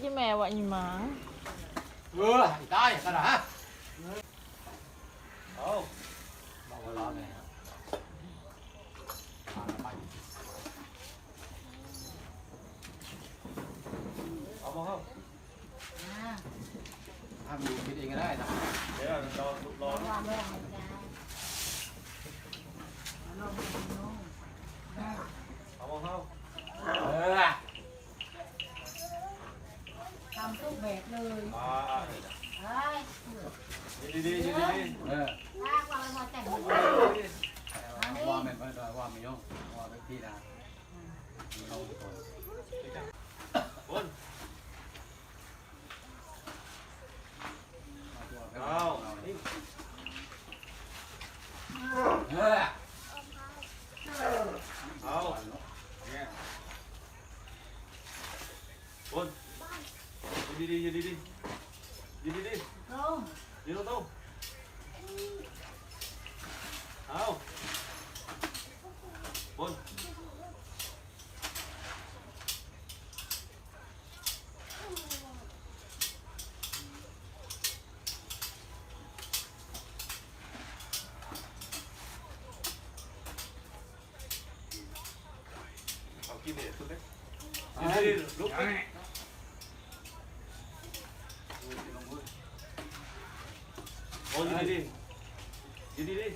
ที่แม่ว่าอีหมาเออได้กันนะฮะเอาบอกว่าร้อนไงครับไปเอามาเข้าทำดูคิดเองก็ได้นะเดี๋ยวรอรอ อยู่ดีๆดีๆเออว่าแม่นว่าดอยว่าไม่ย่องว่าเป็นพี่นะมีเราทุกคนเอาตัไปเอาเอาเลยเฮ้ยเอาเนี่ยคนอยู่ดีๆยู่ดี ดีดีดีดี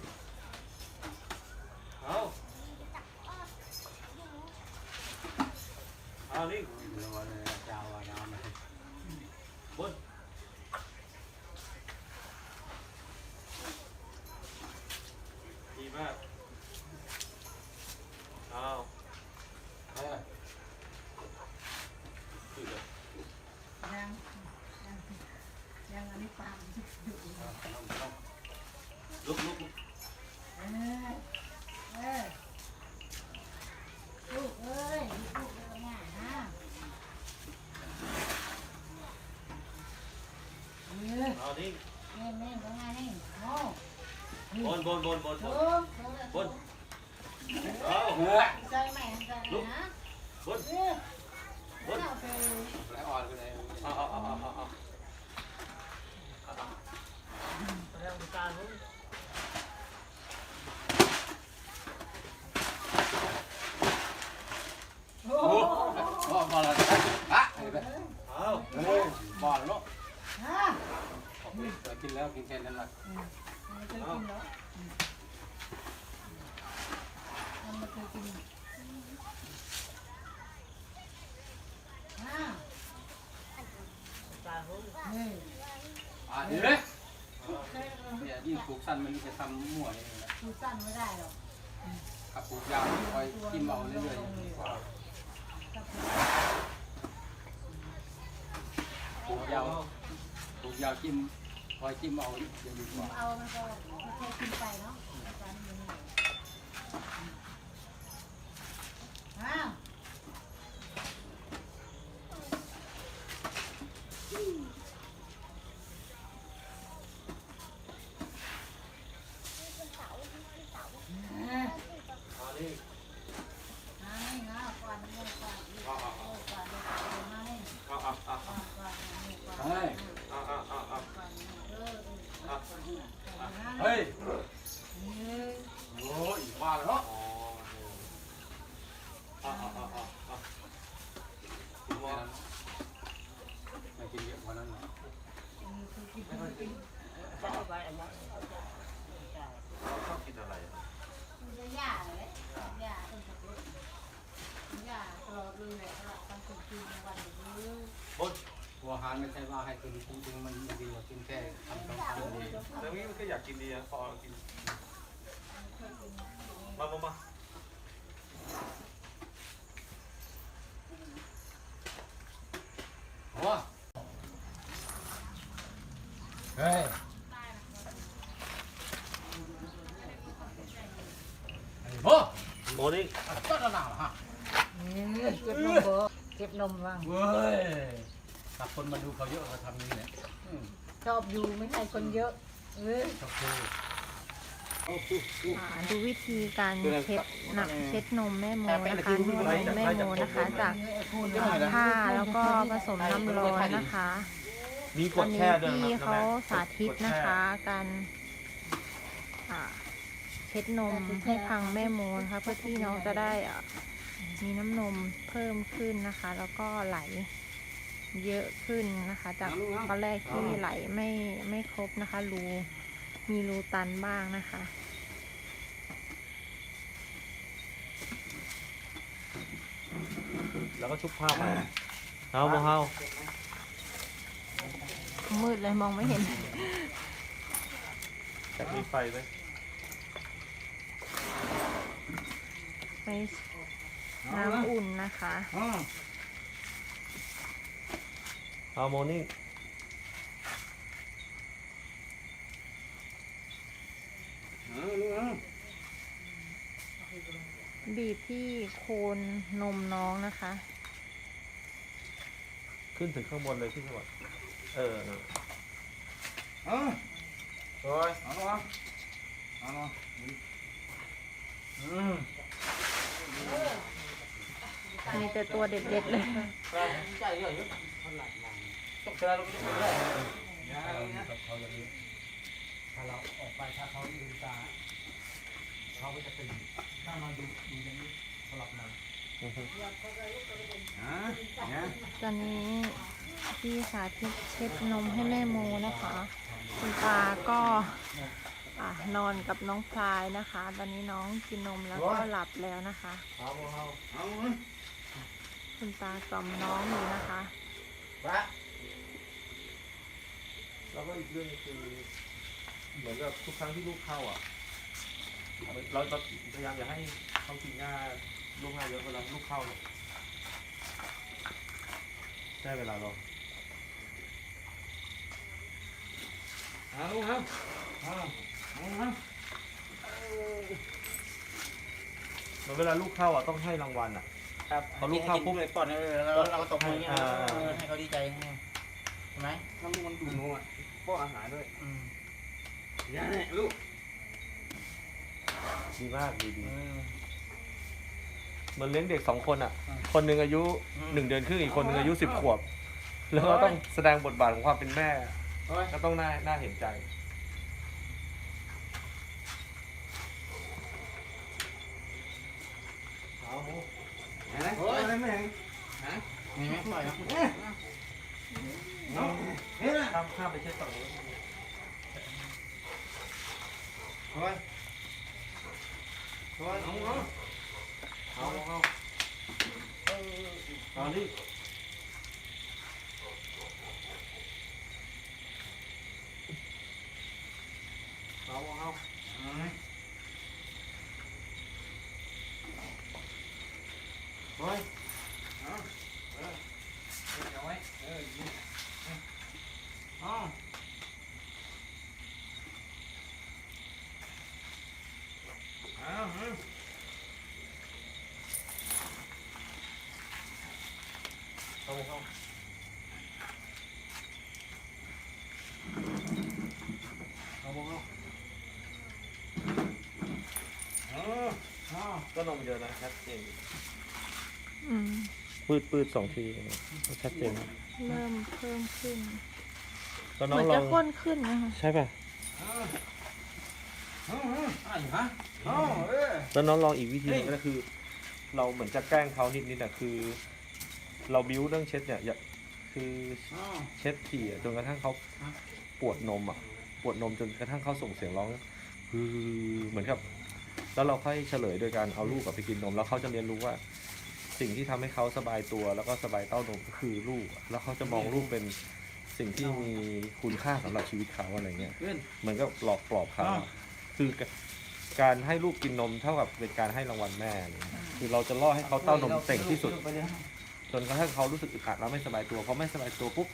เอาเอานี่ Lúc, lúc, lúc. Vào đi. Lên, lên, có ngay đi. Ngô. Bôn, bôn, bôn, bôn, bôn. Bôn. Đó. Rơi mày, rơi mày hả? Bôn. Bôn. Lại hòn cái này. Ờ, ờ, ờ, ờ, ờ. Ờ, ờ. บ่บ่ละฮะเอาเฮ้ยบ่ละเนาะฮะกินแล้วกินแค่นั้นละมันนแล้เคยกินอ่าดีเลยเนี่ยยิ่งปลูกสั้นมันจะทำมั่วเลยนะดูสั้นไม่ได้หรอกกับปลูกยาวคอยกินเอาเรื่อยๆ ปลูกยาวปลูกยาวจิ้มคอยจิ้มเอาจะดีกว่า เอามันก็ไม่ใช่กินไปเนาะอาจารย์มันนี่อ้าว เอานี่ มาให้นะก่อนนี่ก่อนนี่ก่อนนี่ก่อนมาให้ เอาเอาเอา ก่อนก่อนนี่ก่อน เฮ้ย เอาเอาเอาเอา ก่อนเออ เฮ้ย นี่ โอ้ยบ้าแล้วเนาะ เอาเอาเอาเอาเอา ไม่กินเยอะกว่านั้นนะ คือกินกิน ชอบกินอะไร จะยาเลยยาต้องสับเลยยาตลอดเลยแหละตลอดตั้งแต่คืนวันนี้ บน หัวหารไม่ใช่ว่าให้กินจริงๆมันดีกว่ากินแค่ทำต้องทำดีแต่นี่มันก็อยากกินดีอะพอกินมามามาโอ้เฮ้ยไอ้โบ้โมนี่ต้นหนาวฮะเก็บนมเบอเก็บนมบ้างเว้ย ถ้าคนมาดูเขาเยอะเขาทำนี้เนี่ยอืมชอบอยู่ไม่ใช่คนเยอะเออชอบดูอ่าดูวิธีการเช็ดนะเช็ดนมแม่โมนะคะนวดนมแม่โมนะคะ จากผ้าแล้วก็ผสมน้ำร้อนนะคะมีกอัดนนี้แช่ด้วยนะพี่ครับเขาสาธิตนะคะ การอ่าเช็ดนมให้พังแม่โมนะคะเพื่อที่น้องจะได้อะมีน้ำนมเพิ่มขึ้นนะคะ แล้วก็ไหล เยอะขึ้นนะคะ จากตอนแรกที่ไหลไม่ไม่ครบนะคะ รูมีรูตันบ้างนะคะ แล้วก็ชุบผ้าไปเอาโมเฮามืดเลยมองไม่เห็นแต่มีไฟไหมไปน้ำอุ่นนะคะ เอาโมนิ่งบีบที่โคนนมน้องนะคะ ขึ้นถึงข้างบนเลยพี่สวัสดิ์เออนั่นเอาโอ้ยเอาลงเอาลงอืมมีแต่ตัวเด็ดๆเลยตกเชือลงไปเลยอย่ากับเขาเลยถ้าเราออกไปถ้าเขาลืมตาเขาก็จะตื่นถ้ามาดูดูอย่างนี้สลับมาอือฮึอ่าเนี่ยตอนนี้พี่สาธิตเช็ดนมให้แม่โมนะคะ คุณตาก็นอนกับน้องพลายนะคะ ตอนนี้น้องกินนมแล้วก็หลับแล้วนะคะ คุณตากล่อมน้องอยู่นะคะ แล้วก็อีกเรื่องคือเหมือนกับทุกครั้งที่ลูกเข้าอะเราเราพยายามอย่าให้เขากินหญ้าลูกหญ้าเยอะเวลาลูกเข้าเนี่ยใช่เวลาเราเอาเอาเอาเอาเอาเหมือนเวลาลูกเข้าอะต้องให้รางวัลอะครับพอลูกเข้าปุ๊บเลยก่อนเออแล้วเราก็ตบมืออย่างเงี้ยอ่าเออให้เขาดีใจ ใช่ไหมถ้าลูกมันดูหนูอะป้อนอาหารด้วยอืมอย่าเนี่ยลูกดีมากดีดีเออเหมันเลี้ยงเด็กสองคนอะ อืมคนหนึ่งอายุอืมหนึ่งเดือนครึ่งอีกคนหนึ่งอายุสิบขวบ แล้วก็ต้องแสดงบทบาทของความเป็นแม่โอ้ยก็ต้องน่าน่าเห็นใจ เห็นไหมโอ้ยไม่เห็น มีไหมปล่อยครับ เอาเห็นไหม ข้ามข้ามไปเช็ดฝั่งนู้น โอ้ยโอ้ยเอาเอา เอาเอาเอานี่เอาเอาเฮ้ยเอาเออเอาไว้เออยิงเอาเอาเอา เอาเอา เอาเอาเอาเอา ก็นมเยอะนะชัดเจนอืมปืดปืดสองทีชัดเจนนะเริ่มเพิ่มขึ้นแล้วเหน้อมืงอนลจะองข้นขึ้นนะคะใช่ป่ะเอาเอาอะไรฮะเอาเออแล้วน้องลองอีกวิธีหนึงก็คือ เราเหมือนจะแกล้งเขานิดนิดๆอะคือ เราบิ้วเรื่องเช็ดเนี่ยอย่าคือเอาเช็ดถี่อะจนกระทั่งเขาปวดนมอะ ปวดนมจนกระทั่งเขาส่งเสียงร้องฮือเหมือนกับ แล้วเราค่อยเฉลยโดยการเอาลูกกลับไปกินนม แล้วเขาจะเรียนรู้ว่า สิ่งที่ทำให้เขาสบายตัว แล้วก็สบายเต้านมก็คือลูกอะแล้วเขาจะมองลูกเป็นสิ่งที่มีคุณค่าสำหรับชีวิตเขาอะไรเงี้ย ขึ้น เหมือนกับหลอกปลอบเขาอ้าวอะคือการให้ลูกกินนมเท่ากับเป็นการให้รางวัลแม่อะไรเลยคือเราจะล่อให้เขาเต้านมเต่งที่สุดไปเลยจนกระทั่งเขารู้สึกอึดอัดแล้วไม่สบายตัวพอไม่สบายตัวปุ๊บ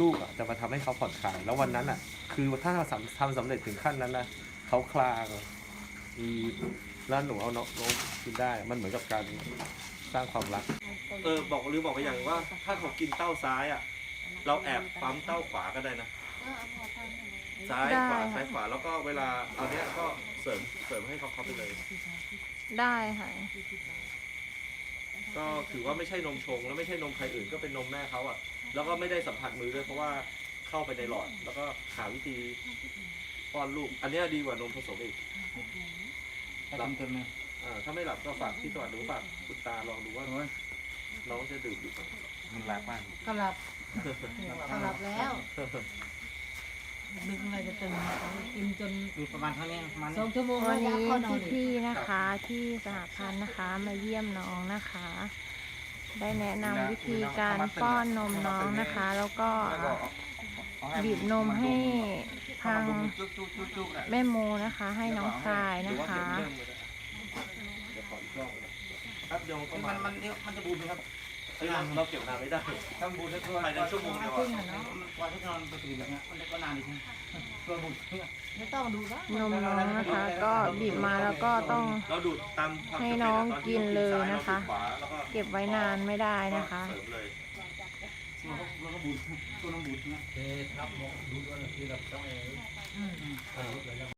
ลูกอะจะมาทำให้เขาผ่อนคลาย แล้ววันนั้นอะ คือถ้าทำทำสำเร็จถึงขั้นนั้นนะเขาคลาง อือแล้วหนูเอาน้องน้องกินได้ มันเหมือนกับการสร้างความรัก เออบอกหรือบอกไปอย่างว่า ถ้าเขากินเต้าซ้ายอะ เราแอบปั๊มเต้าขวาก็ได้นะ ซ้ายขวาซ้ายขวาแล้วก็เวลาเอาเนี้ยก็เสริมเสริมให้เขาเขาไปเลย ได้ค่ะ ก็ถือว่าไม่ใช่นมชง แล้วไม่ใช่นมใครอื่นก็เป็นนมแม่เขาอะ แล้วก็ไม่ได้สัมผัสมือด้วยเพราะว่าเข้าไปในหลอด แล้วก็หาวิธีป้อนลูก อันเนี้ยดีกว่านมผสมอีก ให้เต็มๆเลยอ่าถ้าไม่หลับก็ฝากพี่สวัสดิ์หรือฝากคุณตาลองดูว่าโอ้ยน้องจะดื่มหรือเปล่ามันหลับมากก็หลับก็หลับแล้วดึกอะไรจะตื่นกินจนดูประมาณเท่านี้ประมาณสองชั่วโมงวันแล้วนี้เข้านอนอีกพี่ๆนะคะที่สหพันธ์นะคะมาเยี่ยมน้องนะคะ ได้แนะนำวิธีการป้อนนมน้องนะคะ แล้วก็ บีบนมให้ทางจุ๊บจุ๊บจุ๊บจุ๊บน่ะแม่โมนะคะ ให้น้องพายหรือนะว่าคะเดี๋ยวเริ่มเลยนะเดี๋ยวขออีกรอบนะแป๊บเดียวก็มัมานมันเดี๋ยวมันจะบูดไหมครับเฮ้ยเราเราเก็บนานไม่ได้ต้องบูดแล้วตัวภายในชั่วโมงเดียวครึ่อะงอะเนาะมันกว่าที่นอนปกติแบบเนี้ยมันก็นานดีขึ้นตัวบูดเนี่ยไม่ต้องดูนะนมน้องนะคะ ก็บีบมาแล้วก็ต้องเราดูดตามความให้จำเป็น้องตกินเลยนะคะเราดูดขวาแล้วก็เก็บไว้นานไม่ได้นะคะ ก็บูดตัวน้องบูดเนี่ยเททับหมกดูด้วยที่เราต้องเองอืมอ่า